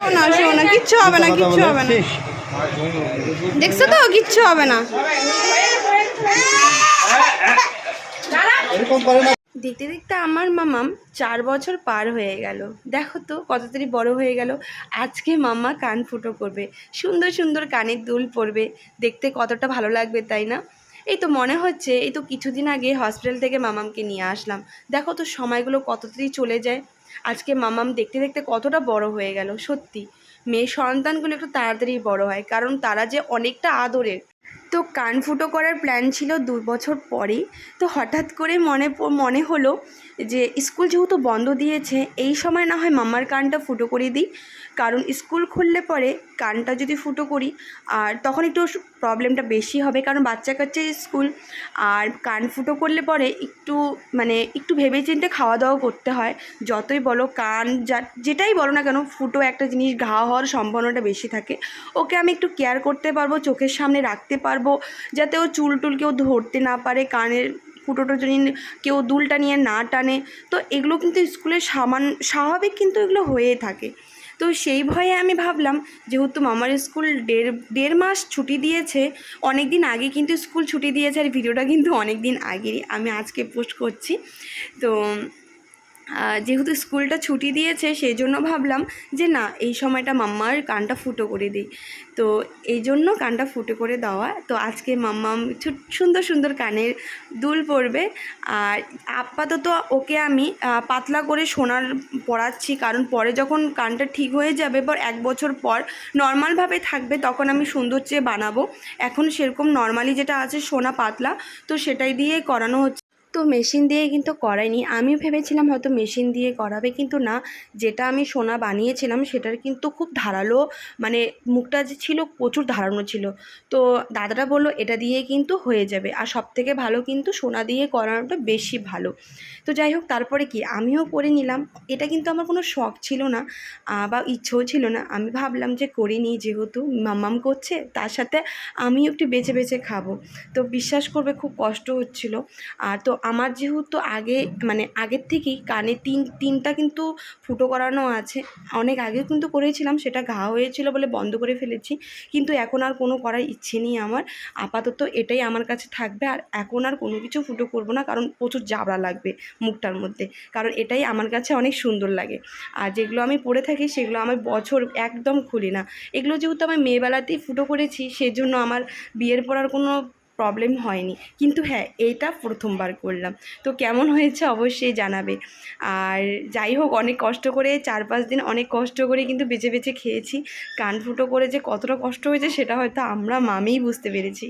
না শোনো না কিচ্ছু হবে না কিচ্ছু হবে না। দেখছ তো কিচ্ছু হবে না। না। দেখতে দেখতে আমার মামাম চার বছর পার হয়ে গেল। দেখো তো কত তাড়ি বড় হয়ে গেল। আজকে মামা কান ফুটো করবে সুন্দর সুন্দর কানের দুল পরবে। দেখতে কতটা ভালো লাগবে তাই না? এই তো মনে হচ্ছে, এই তো কিছুদিন আগে হসপিটাল থেকে মামামকে নিয়ে আসলাম। দেখো তো সময়গুলো কত তাড়ি চলে যায়। আজকে মামাম দেখতে দেখতে কতটা বড় হয়ে গেল, সত্যি। মেয়ে সন্তানগুলো একটু তাড়াতাড়ি বড় হয়, কারণ তারা যে অনেকটা আদরের। তো কান ফুটো করার প্ল্যান ছিল দু বছর পরেই। তো হঠাৎ করে মনে মনে হলো যে স্কুল যেহেতু বন্ধ দিয়েছে, এই সময় না হয় মামার কানটা ফুটো করে দিই। কারণ স্কুল খুললে পরে কানটা যদি ফুটো করি, আর তখন একটু প্রবলেমটা বেশি হবে। কারণ বাচ্চা কাচ্চা স্কুল আর কান ফুটো করলে পরে একটু মানে একটু ভেবে চিন্তে খাওয়া দাওয়া করতে হয়। যতই বলো কান, যা, যেটাই বলো না কেন, ফুটো একটা জিনিস ঘা হওয়ার সম্ভাবনাটা বেশি থাকে। ওকে আমি একটু কেয়ার করতে পারব, চোখের সামনে রাখতে পারব, যাতে ও চুল টুল কেউ ধরতে না পারে, কানের ফুটোটা যদি কেউ দুলটা নিয়ে না টানে। তো এগুলো কিন্তু স্কুলের সামান, স্বাভাবিক কিন্তু এগুলো হয়ে থাকে। তো সেই ভয়ে আমি ভাবলাম, যেহেতু মামার স্কুল দেড় দেড় মাস ছুটি দিয়েছে অনেক দিন আগে কিন্তু স্কুল ছুটি দিয়েছে আর ভিডিওটা কিন্তু অনেক দিন আগেই আমি আজকে পোস্ট করছি। তো যেহেতু স্কুলটা ছুটি দিয়েছে সেই জন্য ভাবলাম যে না, এই সময়টা মাম্মার কানটা ফুটো করে দিই। তো এই জন্য কানটা ফুটো করে দেওয়া। তো আজকে মাম্মাম ছু- সুন্দর সুন্দর কানের দুল পরবে। আর আপাতত ওকে আমি পাতলা করে সোনার পরাচ্ছি। কারণ পরে যখন কানটা ঠিক হয়ে যাবে বা এক বছর পর নর্মালভাবে থাকবে, তখন আমি সুন্দর চেয়ে বানাবো। এখন সেরকম নর্মালি যেটা আছে সোনা পাতলা, তো সেটাই দিয়ে করানো হচ্ছে। তো মেশিন দিয়ে কিন্তু করাইনি। আমি ভেবেছিলাম হয়তো মেশিন দিয়ে করাবে, কিন্তু না। যেটা আমি সোনা বানিয়েছিলাম, সেটার কিন্তু খুব ধারালো মানে মুখটা যে ছিল প্রচুর ধারানো ছিল। তো দাদাটা বলল, এটা দিয়ে কিন্তু হয়ে যাবে। আর সব থেকে ভালো কিন্তু সোনা দিয়ে করানোটা বেশি ভালো। তো যাই হোক, তারপরে কি? আমিও করে নিলাম। এটা কিন্তু আমার কোনো শখ ছিল না বা ইচ্ছেও ছিল না। আমি ভাবলাম যে করিনি, যেহেতু মাম্মাম করছে, তার সাথে আমিও একটু বেছে বেছে খাব। তো বিশ্বাস করবে, খুব কষ্ট হচ্ছিল। আর তো আমার যেহেতু আগে মানে আগের থেকেই কানে তিন, তিনটা কিন্তু ফুটো করানো আছে। অনেক আগে কিন্তু করেছিলাম, সেটা ঘা হয়েছিল বলে বন্ধ করে ফেলেছি। কিন্তু এখন আর কোনো করার ইচ্ছে নেই আমার। আপাতত এটাই আমার কাছে থাকবে। আর এখন আর কোনো কিছু ফুটো করব না, কারণ প্রচুর জাবড়া লাগবে মুখটার মধ্যে। কারণ এটাই আমার কাছে অনেক সুন্দর লাগে। আর যেগুলো আমি পরে থাকি, সেগুলো আমার বছর একদম খুলি না। এগুলো যেহেতু আমি মেয়েবেলাতেই ফুটো করেছি, সেজন্য আমার বিয়ের পর আর কোনো প্রবলেম হয়নি। কিন্তু হ্যাঁ এটা প্রথমবার করলাম। তো কেমন হয়েছে অবশ্যই জানাবে। আর যাই হোক, অনেক কষ্ট করে চার পাঁচ দিন অনেক কষ্ট করে কিন্তু বেছে বেছে খেয়েছি। কান ফুটো করে যে কতটা কষ্ট হয়েছে সেটা হয়তো আমরা মামিই বুঝতে পেরেছি।